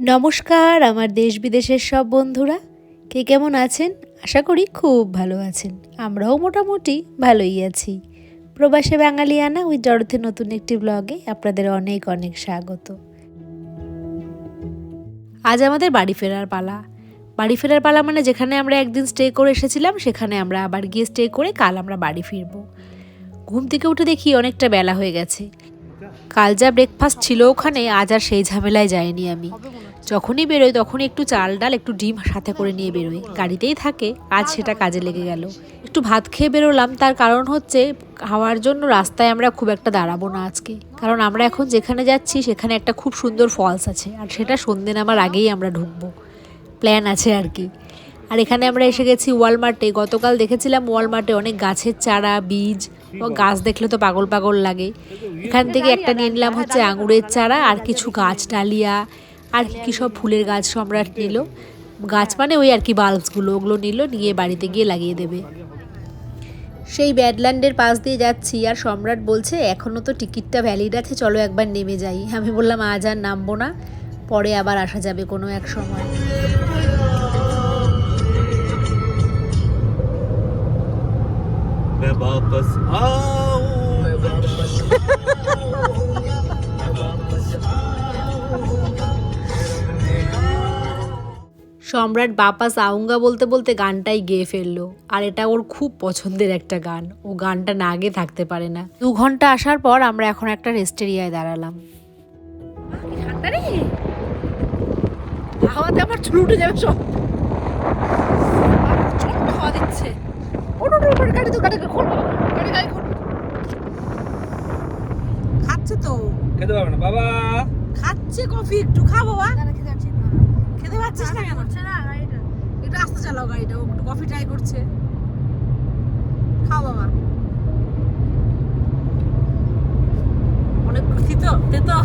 নমস্কার, আমার দেশ বিদেশের সব বন্ধুরা। কে কেমন আছেন? আশা করি খুব ভালো আছেন। আমরাও মোটামুটি ভালোই আছি। প্রবাসে বাঙালিয়ানা ওই জড়তে নতুন একটি ব্লগে আপনাদের অনেক অনেক স্বাগত। আজ আমাদের বাড়ি ফেরার পালা। বাড়ি ফেরার পালা মানে যেখানে আমরা একদিন স্টে করে এসেছিলাম, সেখানে আমরা আবার গিয়ে স্টে করে কাল আমরা বাড়ি ফিরবো। ঘুম থেকে উঠে দেখি অনেকটা বেলা হয়ে গেছে। কাল যা ব্রেকফাস্ট ছিল ওখানে, আজ আর সেই ঝামেলায় যাইনি আমি। যখনই বেরোয় তখনই একটু চাল ডাল, একটু ডিম সাথে করে নিয়ে বেরোয় গাড়িতেই থাকে, আজ সেটা কাজে লেগে গেল। একটু ভাত খেয়ে বেরোলাম, তার কারণ হচ্ছে খাওয়ার জন্য রাস্তায় আমরা খুব একটা দাঁড়াবো না আজকে। কারণ আমরা এখন যেখানে যাচ্ছি, সেখানে একটা খুব সুন্দর ফলস আছে, আর সেটা সন্ধে নামার আগেই আমরা ঢুকবো। প্ল্যান আছে আর কি। আর এখানে আমরা এসে গেছি ওয়ালমার্টে গতকাল দেখেছিলাম ওয়ালমার্টে অনেক গাছের চারা, বীজ, ও গাছ দেখলে তো পাগল পাগল লাগে। এখান থেকে একটা নিয়ে নিলাম হচ্ছে আঙুরের চারা আর কিছু গাছ, ডালিয়া আর কি কি সব ফুলের গাছ সম্রাট নিল গাছ মানে ওই আর কি বাল্বসগুলো ওগুলো নিল নিয়ে বাড়িতে গিয়ে লাগিয়ে দেবে সেই ব্যাডল্যান্ডের পাশ দিয়ে যাচ্ছি আর সম্রাট বলছে এখনও তো টিকিটটা ভ্যালিড আছে চলো একবার নেমে যাই আমি বললাম আজ আর নামবো না পরে আবার আসা যাবে কোনো এক সময় मैं वापस आऊंगा সম্রাট বাপাস আউঙ্গা বলতে বলতে গানটাই গেয়ে ফেলল। আর এটা ওর খুব পছন্দের একটা গান। ও গানটা না গেয়ে থাকতে পারে না। দু ঘণ্টা আসার পর আমরা এখন একটা রেস্টেরিয়ায় দাঁড়ালাম। হাওয়াতে আমার চুল উঠে যাবে সব। প্রচণ্ড হাওয়া দিচ্ছে। গাড়ি তো গাড়ি গাড়ি গাড়ি খাচ্ছে তো। খেতে পারবে না বাবা। খাচ্ছে কফি একটু খা বাবা না কেন? একটু আস্তে চালাও গাড়িটা ও একটু কফি ট্রাই করছে। খাও বাবা। অনেক তো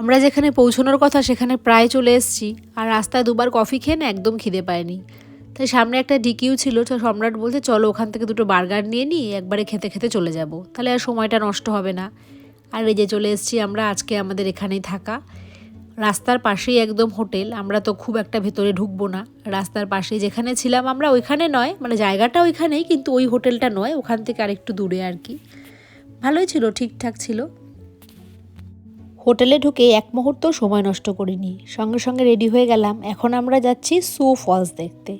আমরা যেখানে পৌঁছানোর কথা সেখানে প্রায় চলে এসেছি আর রাস্তায় দুবার কফি খেয়ে না একদম খিদে পায়নি। তাই সামনে একটা ডিকিউ ছিল তো সম্রাট বলছে চলো ওখান থেকে দুটো বার্গার নিয়ে নিই একবারে খেতে খেতে চলে যাব। তাহলে আর সময়টা নষ্ট হবে না। আর এই যে চলে এসেছি আমরা আজকে আমাদের এখানেই থাকা। রাস্তার পাশেই একদম হোটেল, আমরা তো খুব একটা ভেতরে ঢুকবো না। রাস্তার পাশেই যেখানে ছিলাম আমরা ওইখানে নয় মানে জায়গাটা ওইখানেই, কিন্তু ওই হোটেলটা নয়, ওখান থেকে আরেকটু দূরে আর কি। ভালোই ছিল, ঠিকঠাক ছিল। হোটেলে ঢুকে এক মুহূর্ত সময় নষ্ট করিনি। সঙ্গে সঙ্গে রেডি হয়ে গেলাম। এখন আমরা যাচ্ছি সু ফলস দেখতে।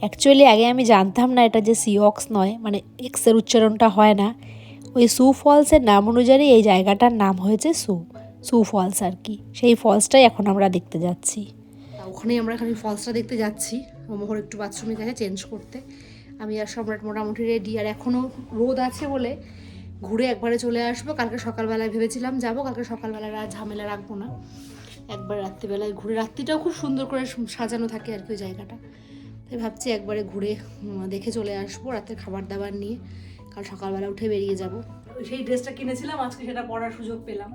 অ্যাকচুয়ালি আগে আমি জানতাম না এটা যে সিওক্স নয় মানে এক্সের উচ্চারণটা হয় না। ওই সু ফলসের নাম অনুযায়ী এই জায়গাটার নাম হয়েছে সু সু ফলস আর কি। সেই ফলসটাই এখন আমরা দেখতে যাচ্ছি। ওখানেই আমরা এখানে ফলসটা দেখতে যাচ্ছি। মোহর একটু বাথরুমে গেছে চেঞ্জ করতে। আমি আর সম্রাট মোটামুটি রেডি আর এখনও রোদ আছে বলে ঘুরে একবারে চলে আসব। কালকে সকালবেলায় ভেবেছিলাম যাব। কালকে সকালবেলায় আর ঝামেলা রাখব না। একবার রাত্রিবেলায় ঘুরে রাত্রিটাও খুব সুন্দর করে সাজানো থাকে আর কি ওই জায়গাটা। তাই ভাবছি একবারে ঘুরে দেখে চলে আসব রাতের খাবার দাবার নিয়ে। কাল সকালবেলা উঠে বেরিয়ে যাব। সেই ড্রেসটা কিনেছিলাম। আজকে সেটা পরার সুযোগ পেলাম।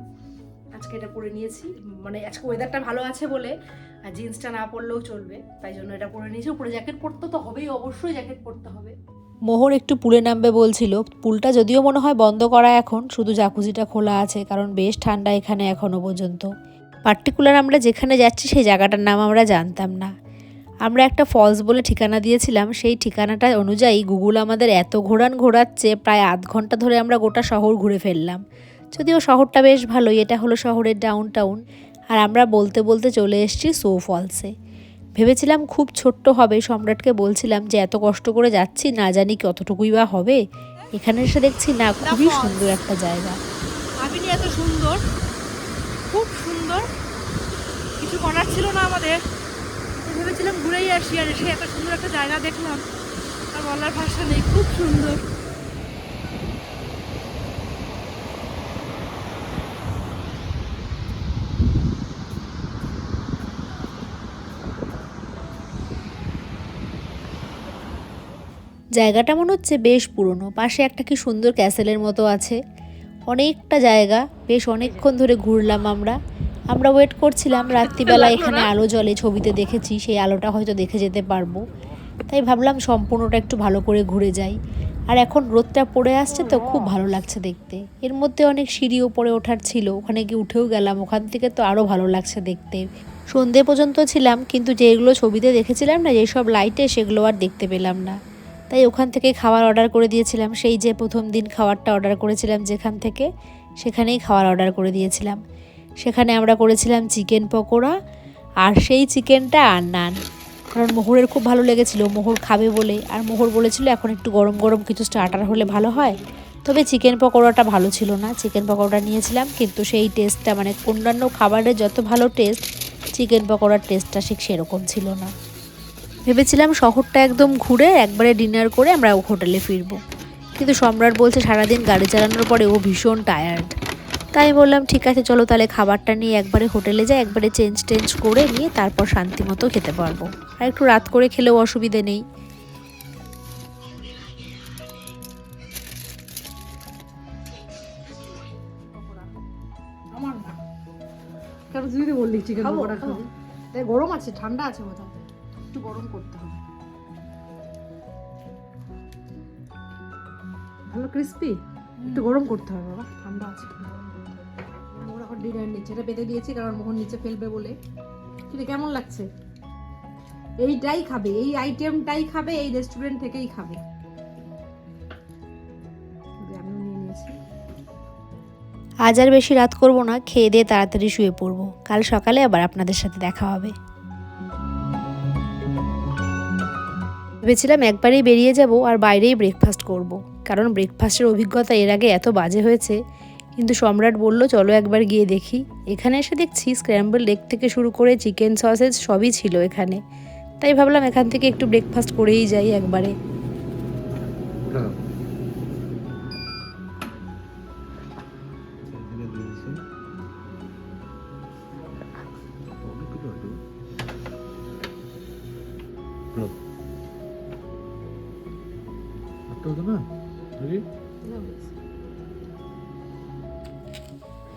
আজকে এটা পরে নিয়েছি। মানে আজকে ওয়েদারটা ভালো আছে বলে, আর জিন্সটা না পরলেও চলবে। তাই জন্য এটা পরে নিয়েছি। উপরে জ্যাকেট পরতে তো হবেই, অবশ্যই জ্যাকেট পরতে হবে। মোহর একটু পুলে নামবে বলছিল। পুলটা যদিও মনে হয় বন্ধ করা এখন, শুধু জাকুজিটা খোলা আছে, কারণ বেশ ঠান্ডা এখানে এখনও পর্যন্ত। পার্টিকুলার আমরা যেখানে যাচ্ছি, সেই জায়গাটার নাম আমরা জানতাম না। আমরা একটা ফলস বলে ঠিকানা দিয়েছিলাম। সেই ঠিকানাটা অনুযায়ী গুগল আমাদের এত ঘোরান ঘোরাচ্ছে, প্রায় আধ ঘণ্টা ধরে আমরা গোটা শহর ঘুরে ফেললাম। যদিও শহরটা বেশ ভালোই এটা হলো শহরের ডাউন টাউন আর আমরা বলতে বলতে চলে এসেছি সো ফলসে ভেবেছিলাম খুব ছোট্ট হবে সম্রাটকে বলছিলাম যে এত কষ্ট করে যাচ্ছি না জানি কতটুকুই বা হবে। এখানে এসে দেখছি না খুবই সুন্দর একটা জায়গা। ভাবিনি এত সুন্দর। খুব সুন্দর। কিছু করার ছিল না আমাদের। ভেবেছিলাম ঘুরেই আসি আর এসে এত সুন্দর একটা জায়গা দেখলাম। আর বলার ভাষা নেই খুব সুন্দর। জায়গাটা মনে হচ্ছে বেশ পুরনো। পাশে একটা কি সুন্দর ক্যাসেলের মতো আছে। অনেকটা জায়গা। বেশ অনেকক্ষণ ধরে ঘুরলাম আমরা। আমরা ওয়েট করছিলাম, রাত্রিবেলা এখানে আলো জ্বলে ছবিতে দেখেছি, সেই আলোটা হয়তো দেখে যেতে পারব। তাই ভাবলাম সম্পূর্ণটা একটু ভালো করে ঘুরে যাই। আর এখন রোদটা পড়ে আসছে তো খুব ভালো লাগছে দেখতে। এর মধ্যে অনেক সিঁড়ি ওপরে ওঠার ছিল, ওখানে গিয়ে উঠেও গেলাম। ওখান থেকে তো আরও ভালো লাগছে দেখতে। সন্ধে পর্যন্ত ছিলাম, কিন্তু যেগুলো ছবিতে দেখেছিলাম না, যেসব লাইটে সেগুলো আর দেখতে পেলাম না। তাই ওখান থেকে খাবার অর্ডার করে দিয়েছিলাম। সেই যে প্রথম দিন খাবারটা অর্ডার করেছিলাম যেখান থেকে, সেখানেই খাবার অর্ডার করে দিয়েছিলাম। সেখানে আমরা করেছিলাম চিকেন পকোড়া আর সেই চিকেনটা আর নান। কারণ মোহরের খুব ভালো লেগেছিল, মোহর খাবে বলে আর মোহর বলেছিল এখন একটু গরম গরম কিছু স্টার্টার হলে ভালো হয়। তবে চিকেন পকোড়াটা ভালো ছিল না। চিকেন পকোড়া নিয়েছিলাম, কিন্তু সেই টেস্টটা মানে অন্যান্য খাবারের যত ভালো টেস্ট চিকেন পকোড়ার টেস্টটা ঠিক সেরকম ছিল না। ভেবেছিলাম শহরটা একদম ঘুরে একবারে ডিনার করে আমরা হোটেলে ফিরবো। কিন্তু সম্রাট বলছে সারাদিন গাড়ি চালানোর পরে ও ভীষণ টায়ার্ড তাই বললাম ঠিক আছে চলো তাহলে খাবারটা নিয়ে একবারে হোটেলে যাই একবারে চেঞ্জ টেঞ্জ করে নিয়ে তারপর শান্তি মতো খেতে পারব। আর একটু রাত করে খেলেও অসুবিধে নেই। কারণ তুই বললি চিকেন খাব, খাবি। তাই গরম আছে ঠান্ডা আছে বোধহয়। একটু গরম করতে হবে। ভালো ক্রিস্পি একটু গরম করতে হবে বাবা। ঠান্ডা আছে। মোহন এখন ডিনার নিচ্ছে এটা পেতে দিয়েছি কারণ মোহন নিচে ফেলবে বলে। কিন্তু কেমন লাগছে? এইটাই খাবে। এই আইটেমটাই খাবে এই রেস্টুরেন্ট থেকেই খাবে। যে নিয়ে নিয়েছি। আজ আর বেশি রাত করব না। খেয়ে দিয়ে তাড়াতাড়ি শুয়ে পড়ব। কাল সকালে আবার আপনাদের সাথে দেখা হবে। ভেবেছিলাম একবারেই বেরিয়ে যাব আর বাইরেই ব্রেকফাস্ট করব। কারণ ব্রেকফাস্টের অভিজ্ঞতা এর আগে এত বাজে হয়েছে। কিন্তু সম্রাট বলল, চলো একবার গিয়ে দেখি। এখানে এসে দেখছি স্ক্র্যাম্বল লেগ থেকে শুরু করে চিকেন সসেজ সবই ছিল এখানে। তাই ভাবলাম এখান থেকে একটু ব্রেকফাস্ট করেই যাই একবারে।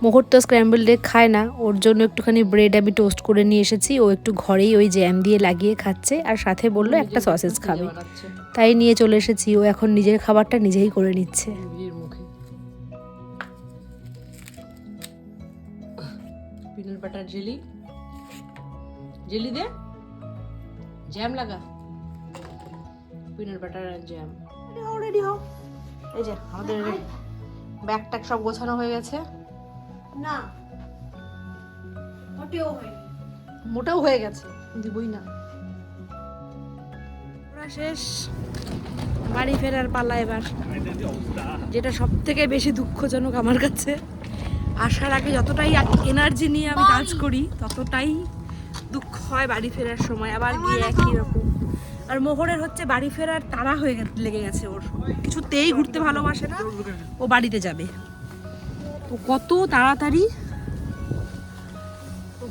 মোহর তো স্ক্র্যাম্বল এগ খায় না। ওর জন্য একটুখানি ব্রেড আমি টোস্ট করে নিয়ে এসেছি। ও একটু ঘরেই ওই জ্যাম দিয়ে লাগিয়ে খাচ্ছে আর সাথে বলল একটা সসেজ খাবে। তাই নিয়ে চলে এসেছি। ও এখন নিজের খাবারটা নিজেই করে নিচ্ছে। পিনাট বাটার জেলি জেলি দে। জ্যাম লাগা। পিনাট বাটার আর জ্যাম রেডি হও এই যে আমাদের ব্যাগ ট্যাগ সব গোছানো হয়ে গেছে। না মোটেও হয়নি। মোটাও হয়ে গেছে দিবই না। ওরা শেষ। বাড়ি ফেরার পালা এবার। যেটা সব থেকে বেশি দুঃখজনক আমার কাছে। আসার আগে যতটাই এনার্জি নিয়ে আমি কাজ করি ততটাই দুঃখ হয় বাড়ি ফেরার সময়। আবার গিয়ে একই রকম। আর মোহরের হচ্ছে বাড়ি ফেরার তাড়া হয়ে লেগে গেছে ওর। কিছুতেই ঘুরতে ভালোবাসে না। ও বাড়িতে যাবে। তো কত তাড়াতাড়ি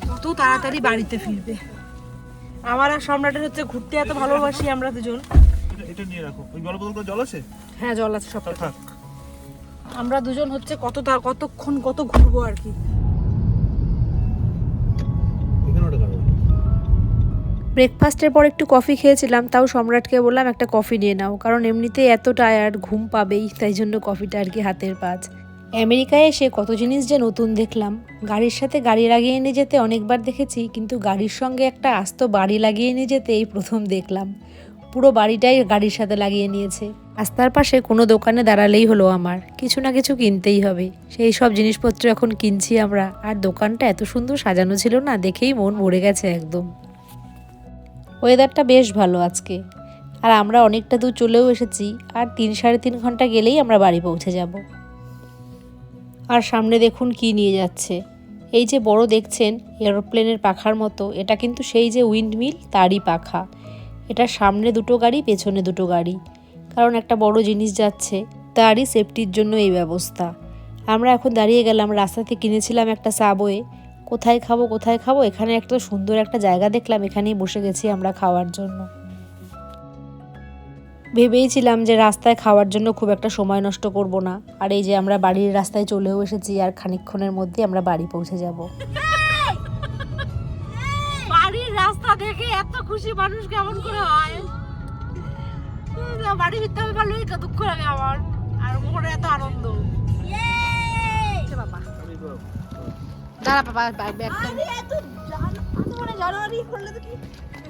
কত তাড়াতাড়ি বাড়িতে ফিরবে। আমার আর সম্রাটের হচ্ছে ঘুরতে এত ভালোবাসি আমরা দুজন। এটা- নিয়ে রাখো। ওই জল বোতল জল আছে? হ্যাঁ জল আছে সব থাক। আমরা দুজন হচ্ছে কত তা- কতক্ষণ কত ঘুরবো আর কি। ব্রেকফাস্টের পর একটু কফি খেয়েছিলাম তাও সম্রাটকে বললাম একটা কফি নিয়ে নাও কারণ এমনিতেই এত টায়ার্ড ঘুম পাবেই তাই জন্য কফিটা আর কি হাতের পাঁচ। আমেরিকায় এসে কত জিনিস যে নতুন দেখলাম। গাড়ির সাথে গাড়ি লাগিয়ে নিয়ে যেতে অনেকবার দেখেছি, কিন্তু গাড়ির সঙ্গে একটা আস্ত বাড়ি লাগিয়ে নিয়ে যেতে এই প্রথম দেখলাম। পুরো বাড়িটাই গাড়ির সাথে লাগিয়ে নিয়েছে। রাস্তার পাশে কোনো দোকানে দাঁড়ালেই হলো আমার। কিছু না কিছু কিনতেই হবে। সেই সব জিনিসপত্র এখন কিনছি আমরা। আর দোকানটা এত সুন্দর সাজানো ছিল না, দেখেই মন ভরে গেছে একদম। ওয়েদারটা বেশ ভালো আজকে। আর আমরা অনেকটা দূর চলেও এসেছি। আর তিন সাড়ে তিন ঘণ্টা গেলেই আমরা বাড়ি পৌঁছে যাব। আর সামনে দেখুন কি নিয়ে যাচ্ছে। এই যে বড় দেখছেন, এরোপ্লেনের পাখার মতো। এটা কিন্তু সেই যে উইন্ডমিল, তারই পাখা। এটা সামনে দুটো গাড়ি, পেছনে দুটো গাড়ি। কারণ একটা বড় জিনিস যাচ্ছে, তারই সেফটির জন্য এই ব্যবস্থা। আমরা এখন দাঁড়িয়ে গেলাম, রাস্তাতে কিনেছিলাম একটা সাবওয়ে। কোথায় খাব কোথায় খাব? এখানে একটা সুন্দর একটা জায়গা দেখলাম, এখানেই বসে গেছি আমরা খাওয়ার জন্য। ভেবেইছিলাম যে রাস্তায় খাওয়ার জন্য খুব একটা সময় নষ্ট করব না। আর এই যে আমরা বাড়ির রাস্তায় চলেও এসেছি আর খানিকক্ষণের মধ্যে আমরা বাড়ি পৌঁছে যাব। বাড়ির রাস্তা দেখে এত খুশি মানুষ কেমন করে হয়? বাড়ি ফিরতে হবে ভালোই দুঃখ লাগে আমার আর মোহরে এত আনন্দ। বাবা। দাঁড়া বাবা জানুয়ারি করলে তো কি?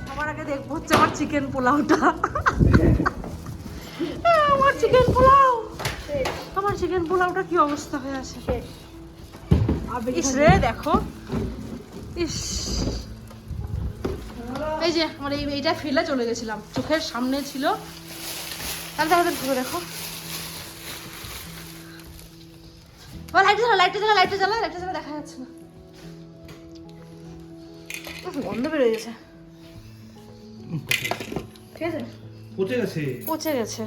সবার আগে দেখব হচ্ছে আমার চিকেন পোলাওটা। আমার চিকেন পোলাও। আমার চিকেন পোলাওটা কি অবস্থা হয়ে আছে? ইস রে, দেখো। ইস। এই যে, আমার এই এইটা ফেলে চলে গেছিলাম। চোখের সামনে ছিল। তাহলে তাহলে ঘুরে দেখো। লাইটটা জ্বালা লাইটটা জ্বালা লাইটটা জ্বালা লাইটটা জ্বালা, দেখা যাচ্ছে না। গন্ধ বেরোয় গেছে। ঠিক আছে? পচে গেছে। পচে গেছে।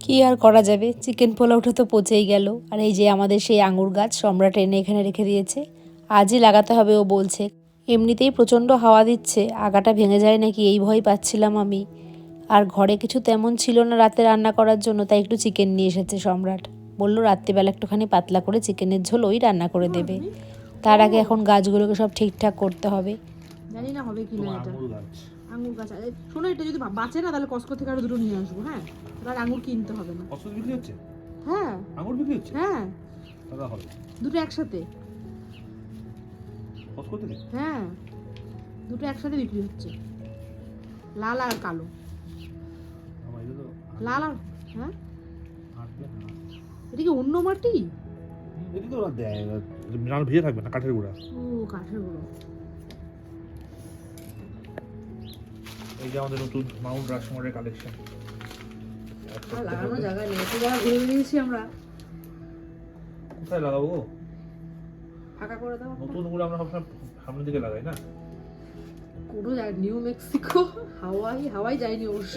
কি আর করা যাবে? চিকেন পোলাওটা তো পচেই গেল। আর এই যে আমাদের সেই আঙুর গাছ সম্রাট এনে এখানে রেখে দিয়েছে। আজই লাগাতে হবে ও বলছে। এমনিতেই প্রচণ্ড হাওয়া দিচ্ছে। আগাটা ভেঙে যায় নাকি এই ভয় পাচ্ছিলাম আমি। আর ঘরে কিছু তেমন ছিল না রাতে রান্না করার জন্য তাই একটু চিকেন নিয়ে এসেছে সম্রাট। বলল রাত্রিবেলা একটুখানি পাতলা করে চিকেনের ঝোল ওই রান্না করে দেবে। তার আগে এখন গাছগুলোকে সব ঠিকঠাক করতে হবে। জানি না হবে কি না এটা। আঙুর গাছ। আঙুর শোনো এটা যদি বাঁচে না তাহলে কসকো থেকে আরও দুটো নিয়ে আসব হ্যাঁ? তাহলে আঙুর কিনতে হবে না। কত বিক্রি হচ্ছে? হ্যাঁ। আঙুর বিক্রি হচ্ছে? হ্যাঁ। দাদা হবে। দুটো একসাথে। কত করতে হ্যাঁ। দুটো একসাথে বিক্রি হচ্ছে। লাল আর কালো। লাল আর হ্যাঁ? এটা কি অন্য মাটি? এটা তো ওরা দেয় ভিজে থাকবে না কাঠের গুঁড়া। ও কাঠের গুঁড়ো। এই যে আমাদের নতুন মাউন্ট রাশমোরের কালেকশন আর লাগানো জায়গা নেই একটু জায়গা ঘুরে বেরিয়েছি আমরা। কোথায় লাগাবো ফাঁকা করে দাও নতুনগুলো আমরা সবসময় সামনের দিকে লাগাই না? কোনো জায়গা নিউ মেক্সিকো হাওয়াই হাওয়াই যায়নি অবশ্য।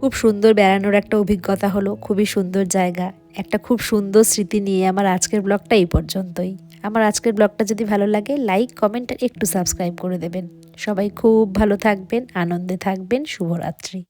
খুব সুন্দর বেড়ানোর একটা অভিজ্ঞতা হলো খুবই সুন্দর জায়গা। একটা খুব সুন্দর স্মৃতি নিয়ে আমার আজকের ব্লগটা এই পর্যন্তই। আমার আজকের ব্লগটা যদি ভালো লাগে লাইক কমেন্ট আর একটু সাবস্ক্রাইব করে দেবেন। সবাই খুব ভালো থাকবেন, আনন্দে থাকবেন, শুভরাত্রি।